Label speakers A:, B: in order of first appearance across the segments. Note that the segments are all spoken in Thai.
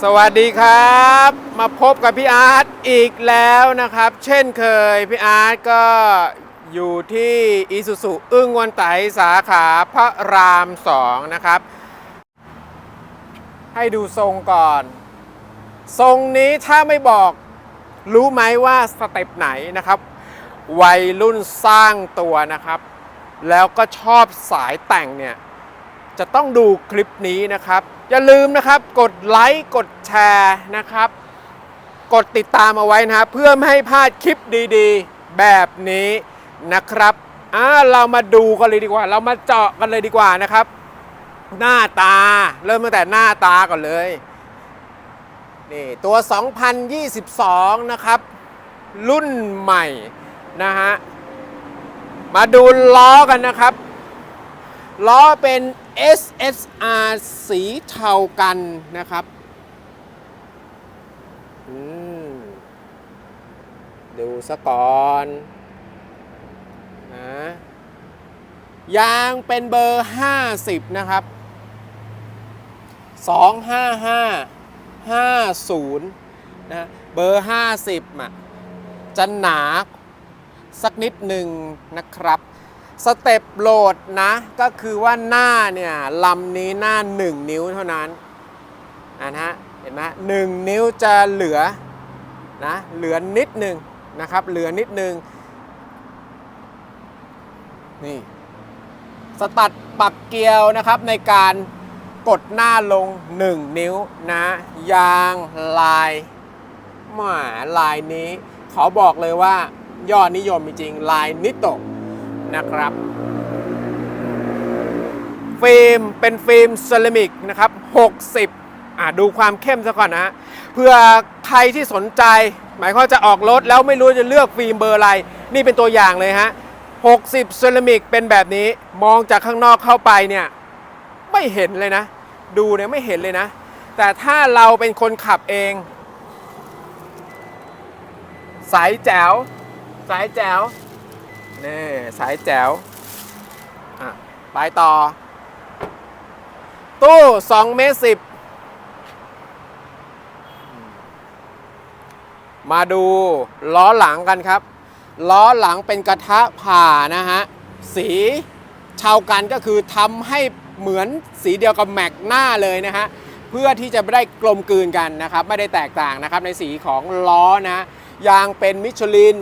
A: สวัสดีครับ มาพบกับพี่อาร์ตอีกแล้วนะครับ เช่นเคยพี่อาร์ตก็อยู่ที่อีสุสุอึ้งวันไตสาขาพระรามสองนะครับ ให้ดูทรงก่อน ทรงนี้ถ้าไม่บอกรู้ไหมว่าสเต็ปไหนนะครับ วัยรุ่นสร้างตัวนะครับ แล้วก็ชอบสายแต่งเนี่ย จะต้องดูคลิปนี้นะครับ อย่าลืมนะครับ กดไลค์กดแชร์นะครับ กดติดตามเอาไว้นะครับเพื่อไม่ให้พลาดคลิปดีๆ แบบนี้นะครับอ่าเรามาดูกันเลยดีกว่า เรามาเจาะกันเลยดีกว่านะครับ หน้าตาเริ่มตั้งแต่หน้าตาก่อนเลยนี่ตัว 2022 นะครับ รุ่นใหม่นะฮะ มาดูล้อกันนะครับ ล้อเป็น SSR สีเทากันนะครับดูซะก่อนนะยางเป็นเบอร์ 50 นะครับ 255 50 นะ เบอร์ 50อะจะหนาสักนิดหนึ่งนะครับ สเต็ปโหลดนะ ก็คือว่าหน้าเนี่ยลำนี้หน้า 1 นิ้วเท่านั้นนะฮะเห็นไหมหนึ่งนิ้วจะเหลือนะเหลือนิดหนึ่งนะครับเหลือนิดหนึ่งนี่สตัดปรับเกียวนะครับในการกดหน้าลง 1 นิ้วนะยางลายหมาลายนี้ ขอบอกเลยว่ายอดนิยมจริงๆลายนิโตะ นะครับ ฟิล์มเป็นฟิล์มเซรามิกนะครับ 60อะดูความเข้มซะก่อนนะฮะเพื่อใครที่สนใจ หมายความจะออกรถแล้วไม่รู้จะเลือกฟิล์มเบอร์อะไร นี่เป็นตัวอย่างเลยฮะ 60เซรามิกเป็นแบบนี้มองจากข้างนอกเข้าไปเนี่ยไม่เห็นเลยนะ ดูเนี่ยไม่เห็นเลยนะ แต่ถ้าเราเป็นคนขับเอง สายแจ๋ว สายแจ๋ว นี่สายแจ๋วอะไปต่อ ตู้2เมตรสิบมาดูล้อหลังกันครับ ล้อหลังเป็นกระทะผ่านะฮะ สีเชากันก็คือทำให้เหมือนสีเดียวกับแม็กหน้าเลยนะฮะ เพื่อที่จะไม่ได้กลมกลืนกันนะครับ ไม่ได้แตกต่างนะครับในสีของล้อนะ ยางเป็นมิชลิน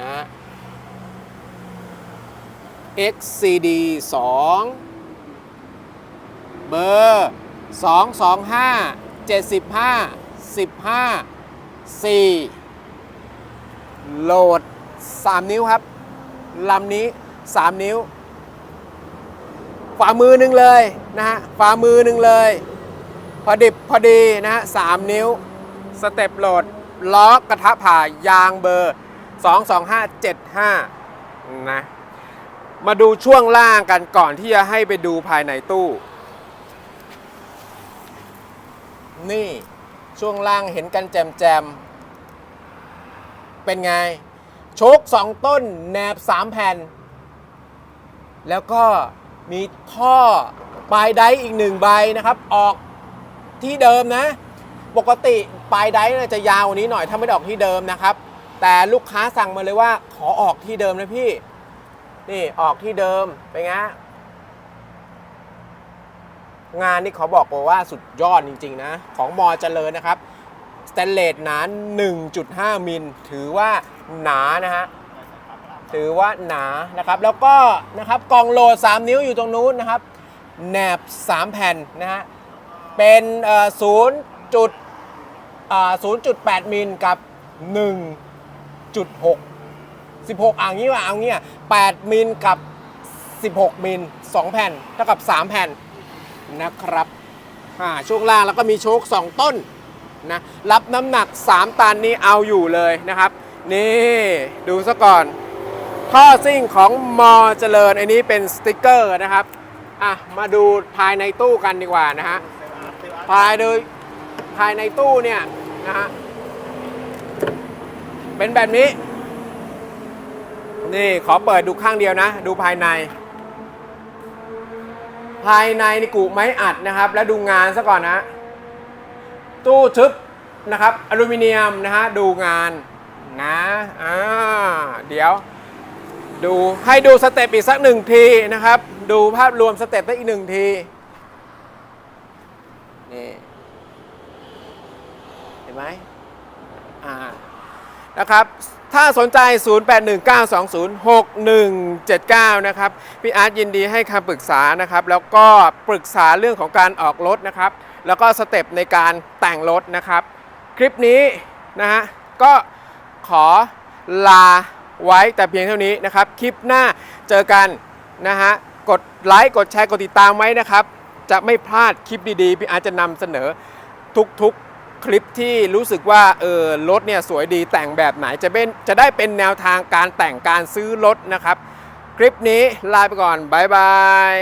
A: นะ XCD 2 เบอร์ 225 75 15 4 โหลด 3 นิ้วครับ ลำนี้ 3 นิ้ว ฝ่ามือหนึ่งเลยนะฮะ ฝ่ามือหนึ่งเลย พอดิบพอดีนะฮะ3นิ้ว สเต็ปโหลด ล้อกระทะผ่ายางเบอร์ 22575 นะ มาดูช่วงล่างกันก่อนที่จะให้ไปดูภายในตู้ นี่ช่วงล่างเห็นกันแจมแจมๆเป็นไง โชคสองต้นแหนบสามแผ่น แล้วก็มีท่อปลายไดอีกหนึ่งใบนะครับ ออกที่เดิมนะ ปกติปลายไดจะยาวกว่านี้หน่อยถ้าไม่ออกที่เดิมนะครับ แต่ลูกค้าสั่งมาเลยว่าขอออกที่เดิมนะพี่ นี่ออกที่เดิมเป็นไงงานนี่เขาบอกว่าสุดยอดจริง ๆ นะ ของมอเจริญนะครับสแตนเลสหนา 1.5 มิล ถือว่าหนานะฮะ ถือว่าหนานะครับ แล้วก็นะครับกล่องโหลด3นิ้วอยู่ตรงนู้นนะครับ แหนบ 3 แผ่นนะฮะ เป็นเอ่อ0จุดอ่า0.8มิลกับ 1.6 16 อ่างนี้ว่าเอางี้อะ8มิลกับ 16 มิล 2 แผ่น เท่ากับ 3 แผ่นนะครับอ่าช่วงล่างแล้วก็มีโชค 2 ต้นนะ รับน้ำหนัก 3 ตันนี้เอาอยู่เลยนะครับ นี่ดูซะก่อนท่อซิ่งของมอเจริญ อันนี้เป็นสติกเกอร์นะครับ อะ มาดูภายในตู้กันดีกว่านะฮะ ภายโดยภายในตู้เนี่ยนะฮะ เป็นแบบนี้ นี่ขอเปิดดูข้างเดียวนะ ดูภายใน ภายในนี่กุไม้อัดนะครับ แล้วดูงานซะก่อนนะ ตู้ทึบนะครับอลูมิเนียมนะฮะดูงานนะอ่าเดี๋ยว ดูให้ดูสเต็ปอีกสักหนึ่งทีนะครับ ดูภาพรวมสเต็ปได้อีกหนึ่งทีนี่เห็นไหมอ่า นะครับถ้าสนใจ 0819206179 นะครับ พี่อาร์ตยินดีให้คำปรึกษานะครับ แล้วก็ปรึกษาเรื่องของการออกรถนะครับ แล้วก็สเต็ปในการแต่งรถนะครับ คลิปนี้นะฮะ ก็ขอลาไว้แต่เพียงเท่านี้นะครับ คลิปหน้าเจอกันนะฮะ กดไลค์ กดแชร์ กดติดตามไว้นะครับ จะไม่พลาดคลิปดีๆ พี่อาร์ตจะนำเสนอทุกๆ คลิปที่รู้สึกว่าเออรถเนี่ยสวยดีแต่งแบบไหนจะเป็นจะได้เป็นแนวทางการแต่งการซื้อรถนะครับ คลิปนี้ลาไปก่อน บ๊ายบาย